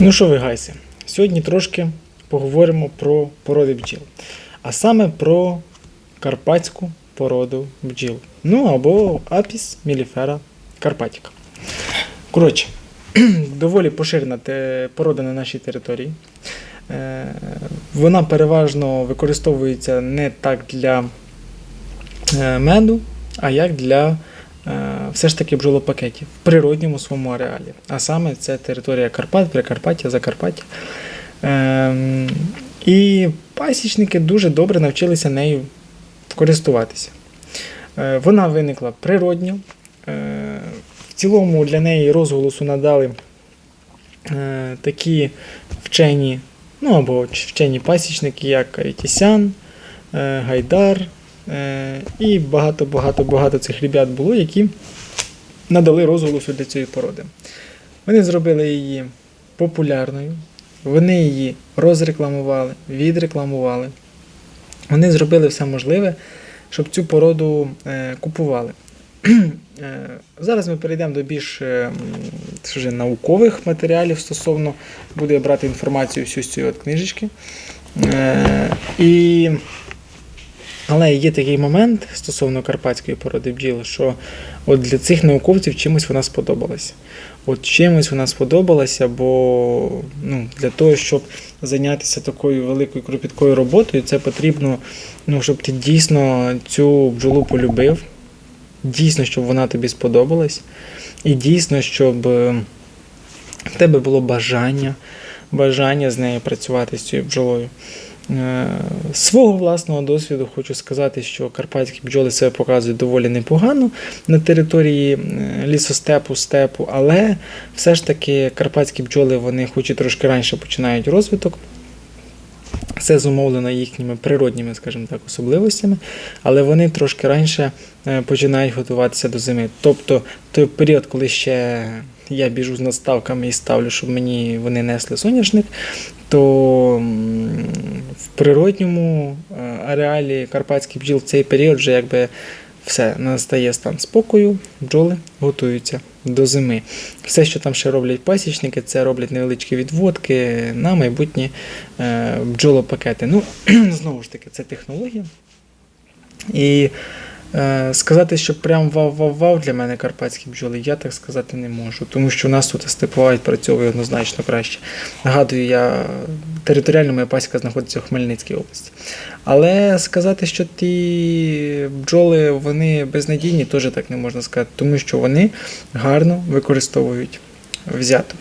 Ну що ви, гайси? Сьогодні трошки поговоримо про породи бджіл. А саме про карпатську породу бджіл. Ну або апіс міліфера карпатіка. Коротше, доволі поширена порода на нашій території. Е, Вона переважно використовується не так для е, меду, а як для все ж таки бджолопакетів в природньому своєму ареалі. А саме це територія Карпат, Прикарпаття, Закарпаття. Ем, і пасічники дуже добре навчилися нею користуватися. Е, Вона виникла природньо. Е, В цілому для неї розголосу надали е, такі вчені, ну або вчені пасічники, як Айтісян, е, Гайдар. Е, І багато-багато-багато цих ребят було, які надали розголосу для цієї породи. Вони зробили її популярною, вони її розрекламували, відрекламували. Вони зробили все можливе, щоб цю породу е, купували. Е, Зараз ми перейдемо до більш вже наукових матеріалів стосовно, буду я брати інформацію всю з цієї от книжечки. І... Але є такий момент стосовно карпатської породи бджіл, що от для цих науковців чимось вона сподобалася. От чимось вона сподобалася, бо ну, для того, щоб зайнятися такою великою кропіткою роботою, це потрібно, ну, щоб ти дійсно цю бджолу полюбив, дійсно, щоб вона тобі сподобалась, і дійсно, щоб е, в тебе було бажання, бажання з нею працювати з цією бджолою. Е, свого власного досвіду хочу сказати, що карпатські бджоли себе показують доволі непогано на території е, лісостепу, степу, але все ж таки карпатські бджоли вони хоч і трошки раніше починають розвиток. Це зумовлено їхніми природніми, скажімо так, особливостями, але вони трошки раніше е, починають готуватися до зими. Тобто той період, коли ще я біжу з наставками і ставлю, щоб мені вони несли соняшник, то в природньому е, ареалі карпатських бджіл в цей період вже якби все настає стан спокою, бджоли готуються до зими. Все, що там ще роблять пасічники, це роблять невеличкі відводки на майбутні е, бджолопакети. Ну, знову ж таки, це технологія. І сказати, що прям вау-вау-вау для мене карпатські бджоли, я так сказати не можу, тому що у нас тут степова відпрацьовує однозначно краще. Нагадую, я територіально моя пасіка знаходиться у Хмельницькій області. Але сказати, що ті бджоли вони безнадійні, теж так не можна сказати, тому що вони гарно використовують взяток.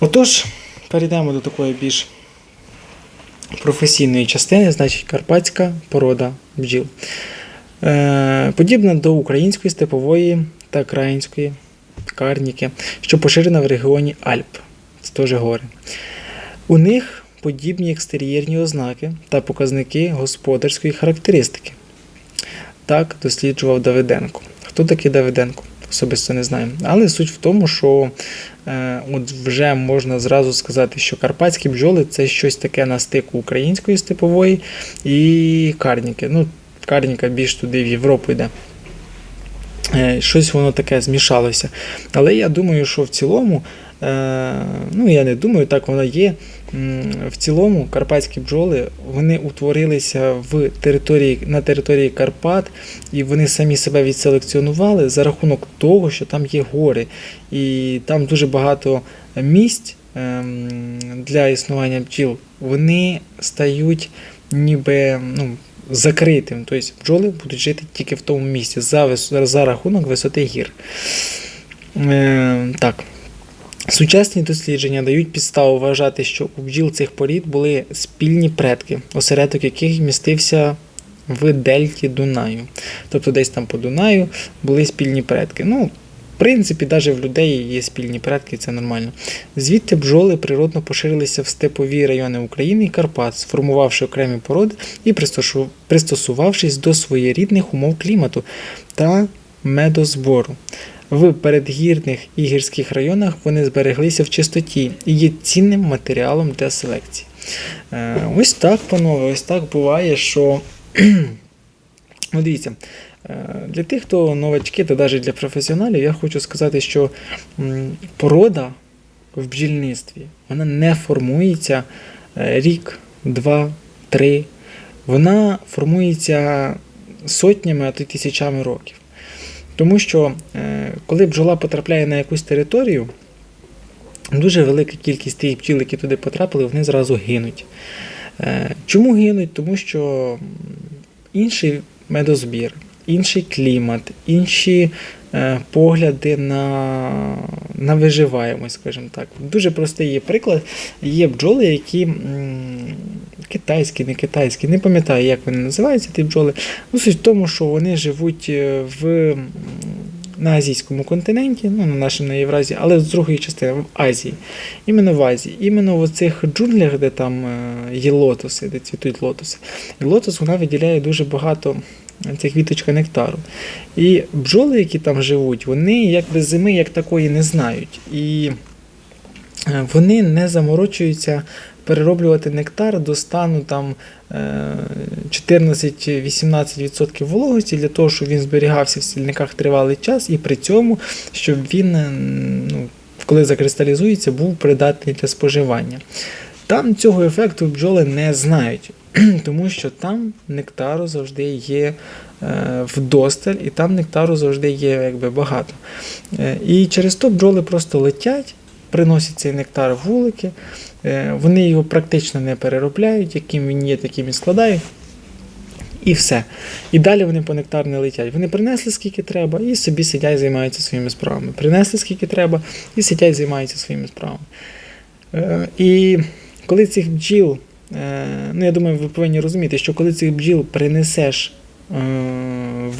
Отож, перейдемо до такої більш професійної частини, значить карпатська порода бджіл. Е, подібна до української степової та країнської карніки, що поширена в регіоні Альп. Це теж гори. У них подібні екстер'єрні ознаки та показники господарської характеристики. Так досліджував Давиденко. Хто такий Давиденко? Особисто не знаю. Але суть в тому, що е, от вже можна зразу сказати, що карпатські бджоли це щось таке на стику української степової і карніки. Ну, карніка більш туди в Європу йде. Е, Щось воно таке змішалося. Але я думаю, що в цілому, е, ну я не думаю, так воно є. В цілому карпатські бджоли вони утворилися в території, на території Карпат, і вони самі себе відселекціонували за рахунок того, що там є гори. І там дуже багато місць ем, для існування бджіл. Вони стають ніби ну, закритим. Тобто бджоли будуть жити тільки в тому місці за, за рахунок висоти гір. Е, так. Сучасні дослідження дають підставу вважати, що у бджіл цих порід були спільні предки, осередок яких містився в дельті Дунаю. Тобто десь там по Дунаю були спільні предки. Ну, в принципі, навіть в людей є спільні предки, це нормально. Звідти бджоли природно поширилися в степові райони України і Карпат, сформувавши окремі породи і пристосувавшись до своєрідних умов клімату та медозбору. В передгірних і гірських районах вони збереглися в чистоті і є цінним матеріалом для селекції. Е, Ось так, панове, ось так буває, що. Ну, дивіться, для тих, хто новачки, та навіть для професіоналів, я хочу сказати, що порода в бджільництві вона не формується е, рік, два, три. Вона формується сотнями, а то й тисячами років. Тому що е, коли бджола потрапляє на якусь територію, дуже велика кількість тих бджіл, які туди потрапили, вони зразу гинуть. Е, Чому гинуть? Тому що інший медозбір, інший клімат, інші е, погляди на, на виживаємость, скажімо так. Дуже простий є приклад. Є бджоли, які китайські, не китайські, не пам'ятаю, як вони називаються, ті бджоли. Ну, суть в тому, що вони живуть е, в, на азійському континенті, ну, на нашому на Євразії, але з другої частини в Азії. Іменно в Азії. Іменно в цих джунглях, де там е, є лотоси, де цвітуть лотоси. І лотос вона виділяє дуже багато цих квіточка нектару. І бджоли, які там живуть, вони якби зими як такої не знають. І е, вони не заморочуються перероблювати нектар до стану там е, 14-18% вологості для того, щоб він зберігався в стільниках тривалий час, і при цьому, щоб він, е, ну, коли закристалізується, був придатний для споживання. Там цього ефекту бджоли не знають, тому що там нектару завжди є е, вдосталь, і там нектару завжди є якби, багато. Е, І через то бджоли просто летять, приносять цей нектар в вулики, е, вони його практично не переробляють, яким він є, таким і складають. І все. І далі вони по нектар не летять. Вони принесли скільки треба, і собі сидять, займаються своїми справами. Принесли скільки треба, і сидять, займаються своїми справами. І коли цих бджіл, е, ну я думаю, ви повинні розуміти, що коли цих бджіл принесеш е,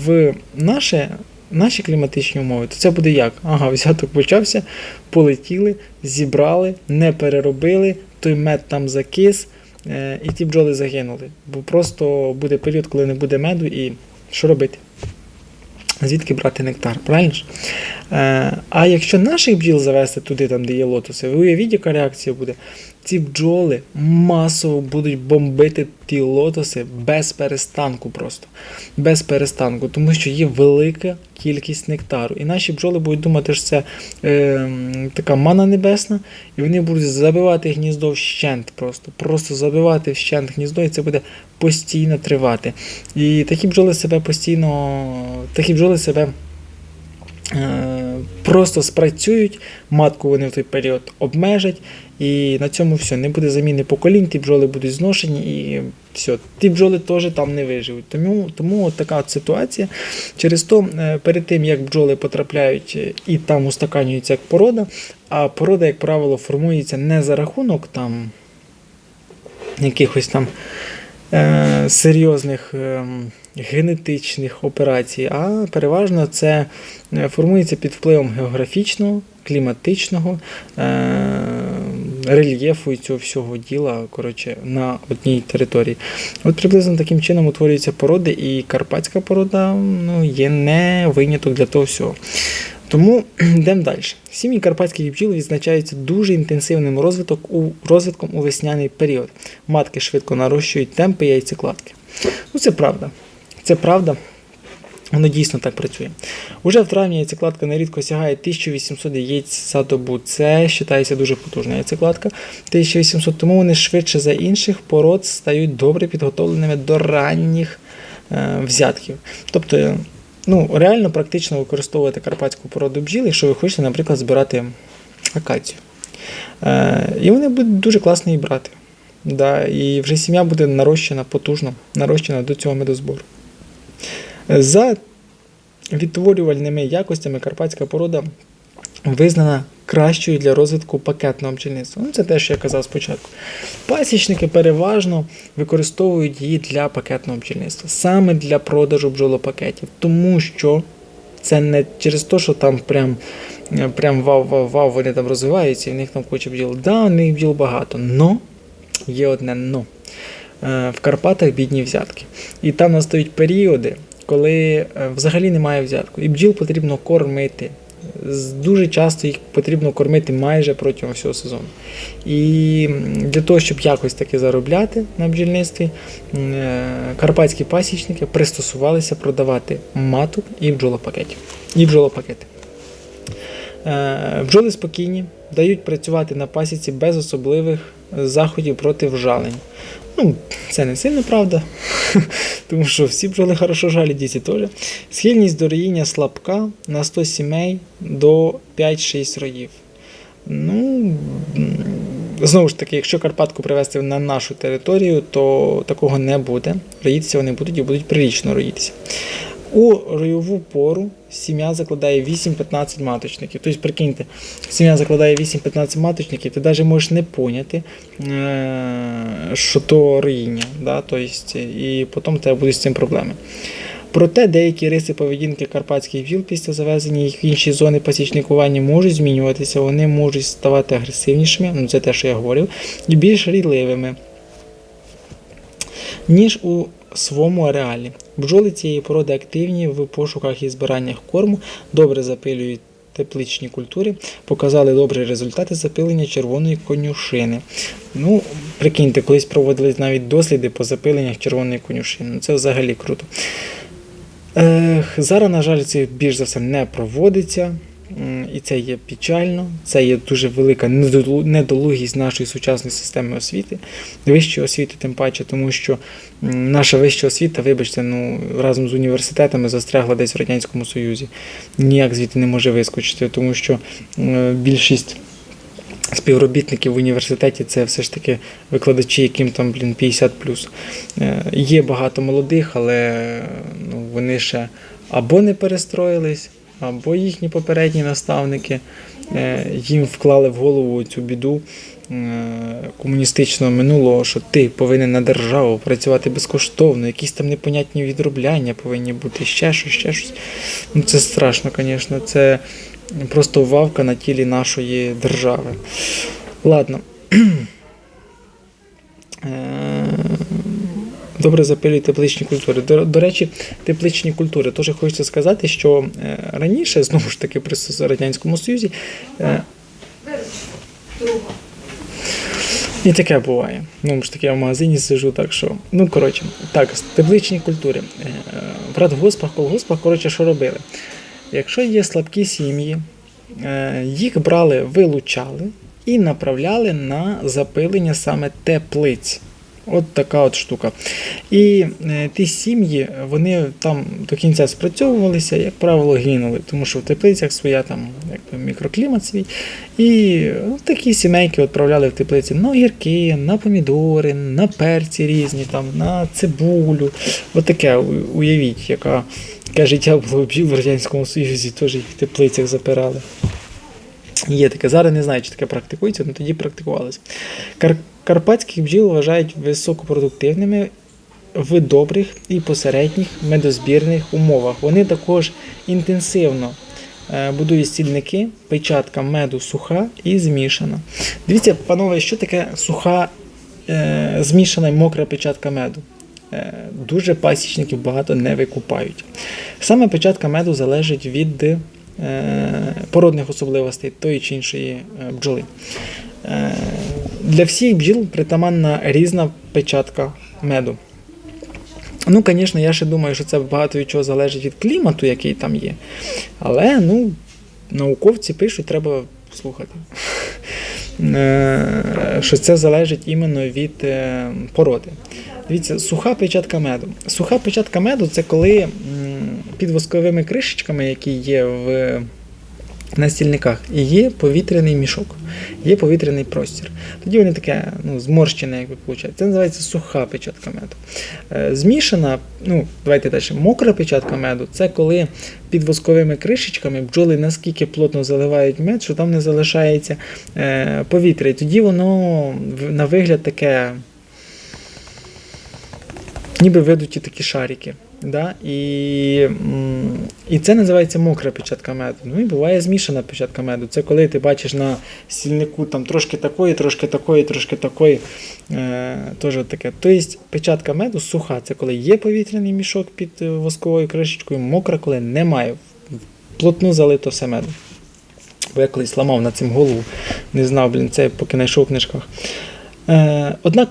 в наше, наші кліматичні умови, то це буде як? Ага, взяток почався, полетіли, зібрали, не переробили, той мед там закис, е, і ті бджоли загинули. Бо просто буде період, коли не буде меду, і що робити? Звідки брати нектар, правильно ж? А якщо наших бджіл завести туди, там, де є лотоси, ви уявіть, яка реакція буде. Ці бджоли масово будуть бомбити ті лотоси без перестанку просто. Без перестанку, тому що є велика кількість нектару. І наші бджоли будуть думати, що це е, така мана небесна, і вони будуть забивати гніздо вщент просто. Просто забивати вщент гніздо, і це буде постійно тривати. І такі бджоли себе постійно, такі бджоли себе. Е, Просто спрацюють, матку вони в той період обмежать, і на цьому все. Не буде заміни поколінь, ті бджоли будуть зношені, і все. Ті бджоли теж там не виживуть. Тому, тому от така от ситуація. Через то, е, перед тим, як бджоли потрапляють е, і там устаканюються як порода, а порода, як правило, формується не за рахунок там якихось там е, серйозних е, генетичних операцій, а переважно це е, формується під впливом географічного, кліматичного е, рельєфу і цього всього діла коротше, на одній території. От приблизно таким чином утворюються породи, і карпатська порода ну, є не виняток для того всього. Тому йдемо далі. Сім'ї карпатських бджіл відзначаються дуже інтенсивним розвитком у, розвитком у весняний період. Матки швидко нарощують темпи яйцекладки. Ну, це правда. Це правда. Воно дійсно так працює. Уже в травні яйцекладка нерідко сягає 1800 яєць за добу. Це вважається дуже потужна яйцекладка. 1800, тому вони швидше за інших пород стають добре підготовленими до ранніх е, взятків. Тобто, ну, реально практично використовувати карпатську породу бджіл, якщо ви хочете, наприклад, збирати акацію. Е, і вони будуть дуже класно її брати. Да, і вже сім'я буде нарощена потужно, нарощена до цього медозбору. За відтворювальними якостями карпатська порода визнана кращою для розвитку пакетного бджільництва. Ну, це те, що я казав спочатку. Пасічники переважно використовують її для пакетного бджільництва, саме для продажу бджолопакетів, тому що це не через те, що там прям, прям вау-вау-вау, вони там розвиваються і в них там куча бджіл. Да, в них бджіл багато, но є одне но. Е, В Карпатах бідні взятки. І там настають періоди, коли е, взагалі немає взятку. І бджіл потрібно кормити. Дуже часто їх потрібно кормити майже протягом всього сезону. І для того, щоб якось таки заробляти на бджільництві, е, карпатські пасічники пристосувалися продавати маток і бджолопакетів. І бджолопакети. Е, Бджоли спокійні, дають працювати на пасіці без особливих заходів проти вжалень. Ну, це не сильно правда, тому що всі бджоли хорошо жалять, діти теж. Схильність до роїння слабка на 100 сімей до 5-6 роїв. Ну, знову ж таки, якщо Карпатку привезти на нашу територію, то такого не буде. Роїтися вони будуть і будуть прирічно роїтися. У ройову пору сім'я закладає 8-15 маточників. Тобто, прикиньте, сім'я закладає 8-15 маточників, ти навіть можеш не поняти, е, що то роїння. Да? Тобто, і потім у тебе будуть з цим проблеми. Проте деякі риси поведінки карпатських бджіл після завезення їх в інші зони пасічникування можуть змінюватися, вони можуть ставати агресивнішими, ну це те, що я говорив, і більш рідливими, ніж у своєму ареалі. Бджоли цієї породи активні в пошуках і збираннях корму, добре запилюють тепличні культури, показали добрі результати запилення червоної конюшини. Ну, прикиньте, колись проводились навіть досліди по запиленнях червоної конюшини. Ну, Це взагалі круто. Ех, зараз, на жаль, це більш за все не проводиться. І це є печально, це є дуже велика недолугість нашої сучасної системи освіти, вищої освіти, тим паче, тому що наша вища освіта, вибачте, ну, разом з університетами застрягла десь в Радянському Союзі. Ніяк звідти не може вискочити, тому що більшість співробітників в університеті це все ж таки викладачі, яким там блін, 50 Е, Є багато молодих, але ну, вони ще або не перестроїлись, або їхні попередні наставники е, їм вклали в голову цю біду е, комуністичного минулого, що ти повинен на державу працювати безкоштовно, якісь там непонятні відробляння повинні бути, ще щось, ще щось. Ну, це страшно, звісно. Це просто вавка на тілі нашої держави. Ладно. Добре запилюють тепличні культури. До, до речі, тепличні культури. Теж хочеться сказати, що е, раніше, знову ж таки, при Радянському Союзі, е, і таке буває. Ну, ж таки, я в магазині сижу, так що. Ну, коротше, так, тепличні культури. Е, В радгоспах, колгоспах, коротше, що робили? Якщо є слабкі сім'ї, їх брали, вилучали і направляли на запилення саме теплиць. От така от штука. І е, ті сім'ї, вони там до кінця спрацьовувалися, як правило, гинули, тому що в теплицях своя там якби, мікроклімат свій. І ну, такі сімейки відправляли в теплиці на огірки, на помідори, на перці різні, там, на цибулю. От таке, уявіть, яка, яке життя було в Радянському Союзі, теж їх в теплицях запирали. Є таке. Зараз не знаю, чи таке практикується, але тоді практикувалося. Кар- карпатських бджіл вважають високопродуктивними в добрих і посередніх медозбірних умовах. Вони також інтенсивно е, будують стільники, печатка меду суха і змішана. Дивіться, панове, що таке суха, е, змішана і мокра печатка меду. Е, Дуже пасічників багато не викупають. Саме печатка меду залежить від породних особливостей тої чи іншої бджоли. Для всіх бджіл притаманна різна печатка меду. Ну, звісно, я ще думаю, що це багато від чого залежить від клімату, який там є. Але ну, науковці пишуть, треба слухати. Е, Що це залежить іменно від е, породи. Дивіться, суха печатка меду. Суха печатка меду це коли під восковими кришечками, які є в на стільниках, і є повітряний мішок, є повітряний простір. Тоді вони таке ну, зморщене, як виходить. Це називається суха печатка меду. Е, Змішана, ну, давайте далі, мокра печатка меду це коли під восковими кришечками бджоли наскільки плотно заливають мед, що там не залишається е, повітря. І тоді воно на вигляд таке ніби видуті такі шарики. Да? І, і це називається мокра печатка меду. Ну і буває змішана печатка меду. Це коли ти бачиш на стільнику там трошки такої, трошки такої, трошки такої. Е, теж таке. Тобто печатка меду суха, це коли є повітряний мішок під е, восковою кришечкою, мокра, коли немає. Плотно залито все медом. Бо я колись ламав над цим голову, не знав, блін, це поки знайшов в книжках. Е, однак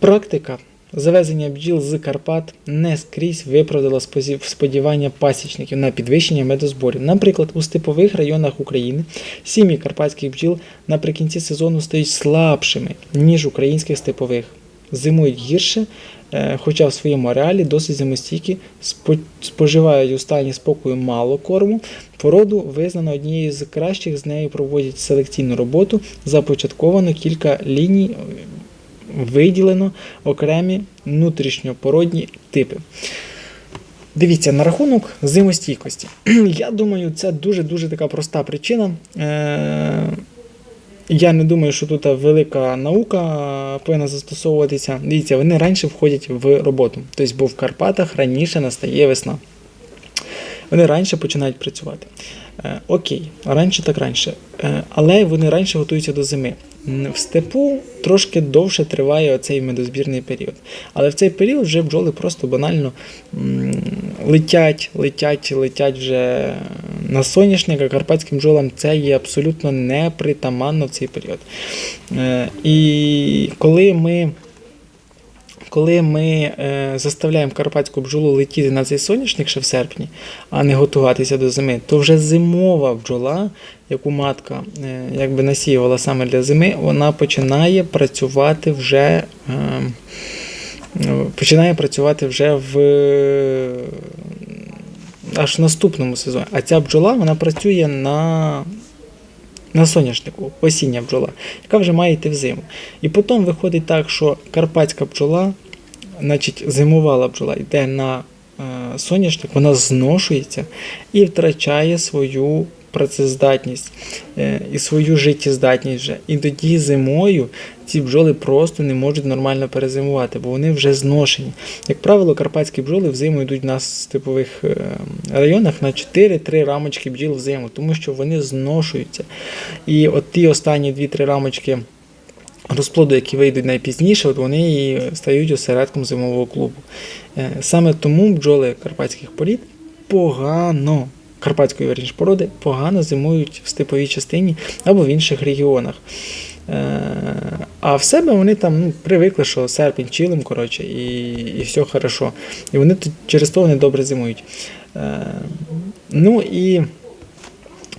практика Завезення бджіл з Карпат не скрізь виправдало сподівання пасічників на підвищення медозборів. Наприклад, у степових районах України сім'ї карпатських бджіл наприкінці сезону стають слабшими, ніж українських степових. Зимують гірше, е, хоча в своєму ареалі досить зимостійкі, споживають у стані спокою мало корму. Породу визнано однією з кращих, з нею проводять селекційну роботу, започатковано кілька ліній, виділено окремі внутрішньопородні типи. Дивіться, на рахунок зимостійкості. Я думаю, це дуже-дуже така проста причина. Е- я не думаю, що тут велика наука повинна застосовуватися. Дивіться, вони раніше входять в роботу. Тобто, бо в Карпатах раніше настає весна. Вони раніше починають працювати. Е, окей, раніше так раніше. Е, але вони раніше готуються до зими. В степу трошки довше триває оцей медозбірний період. Але в цей період вже бджоли просто банально летять, летять, летять вже на соняшника. карпатським бджолам це є абсолютно непритаманно в цей період. Е, І коли ми коли ми е, заставляємо карпатську бджолу летіти на цей соняшник ще в серпні, а не готуватися до зими, то вже зимова бджола, яку матка е, якби насіювала саме для зими, вона починає працювати вже. Е, починає працювати вже в аж в наступному сезоні. А ця бджола вона працює на, на соняшнику, осіння бджола, яка вже має йти в зиму. І потім виходить так, що карпатська бджола, значить, зимувала бджола, йде на е, соняшник, вона зношується і втрачає свою працездатність е, і свою життєздатність вже. І тоді зимою ці бджоли просто не можуть нормально перезимувати, бо вони вже зношені. Як правило, карпатські бджоли взиму йдуть в нас в типових е, районах на 4-3 рамочки бджіл взиму, тому що вони зношуються. І от ті останні 2-3 рамочки розплоду, які вийдуть найпізніше, от вони і стають осередком зимового клубу. Е, Саме тому бджоли карпатських порід погано, карпатської верніше породи, погано зимують в степовій частині або в інших регіонах. Е, А в себе вони там ну, привикли, що серпень чилим, коротше, і, і все хорошо. І вони тут через то вони добре зимують. Е, Ну і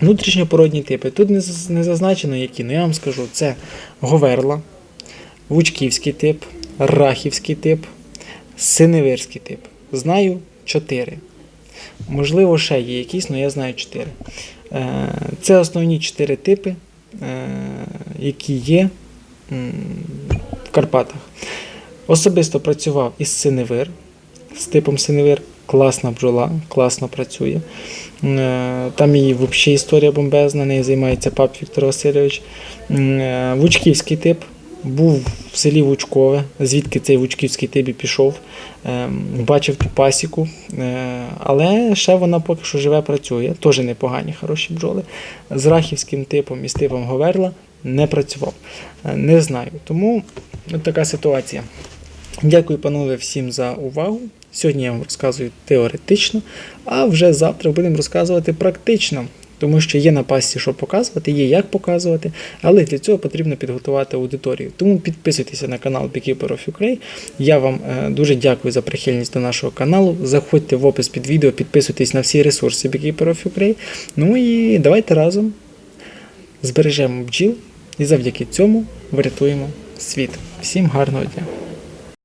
внутрішньопородні типи. Тут не, зазначено які, але я вам скажу, це Говерла, Вучківський тип, Рахівський тип, Синевирський тип. Знаю чотири. Можливо, ще є якісь, але я знаю чотири. Е, Це основні чотири типи, е, які є в Карпатах. Особисто працював із Синевир, з типом Синевир. Класна бджола, класно працює. Е, Там і взагалі історія бомбезна, нею займається пап Віктор Васильович. Е, Вучківський тип був в селі Вучкове, звідки цей Вучківський тип і пішов. Ем, Бачив ту пасіку, Е, але ще вона поки що живе, працює. Теж непогані, хороші бджоли. З рахівським типом і з типом Говерла не працював. Е, Не знаю. Тому така ситуація. Дякую, панове, всім за увагу. Сьогодні я вам розказую теоретично, а вже завтра будемо розказувати практично. Тому що є на пасті, що показувати, є як показувати, але для цього потрібно підготувати аудиторію. Тому підписуйтеся на канал Beekeeper of Ukraine. Я вам е, дуже дякую за прихильність до нашого каналу. Заходьте в опис під відео, підписуйтесь на всі ресурси Beekeeper of Ukraine. Ну і давайте разом збережемо бджіл і завдяки цьому врятуємо світ. Всім гарного дня!